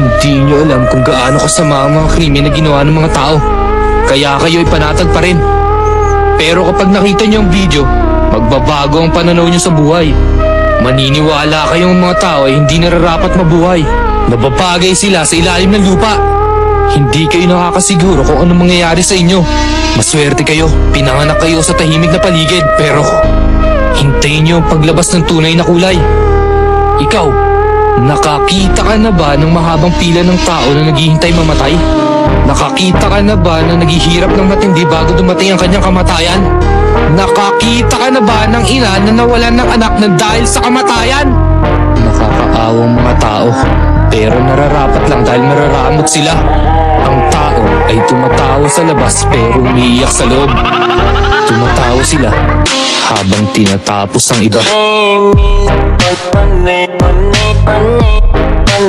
Hindi nyo alam kung gaano kasama ang mga krimen na ginawa ng mga tao. Kaya kayo ipanatag pa rin. Pero kapag nakita nyo ang video, magbabago ang pananaw nyo sa buhay. Maniniwala kayong mga tao ay hindi nararapat mabuhay. Mababagay sila sa ilalim ng lupa. Hindi kayo nakakasiguro kung anong mangyayari sa inyo. Maswerte kayo, pinanganak kayo sa tahimik na paligid. Pero, hintayin nyo ang paglabas ng tunay na kulay. Ikaw, nakakita ka na ba ng mahabang pila ng tao na naghihintay mamatay? Nakakita ka na ba na naghihirap ng matindi bago dumating ang kanyang kamatayan? Nakakita ka na ba ng ina na nawalan ng anak na dahil sa kamatayan? Nakakaawang mga tao, pero nararapat lang dahil mararamot sila. Ang tao ay tumatawa sa labas pero umiiyak sa loob. Tumatawa sila habang tinatapos ang iba. Oh.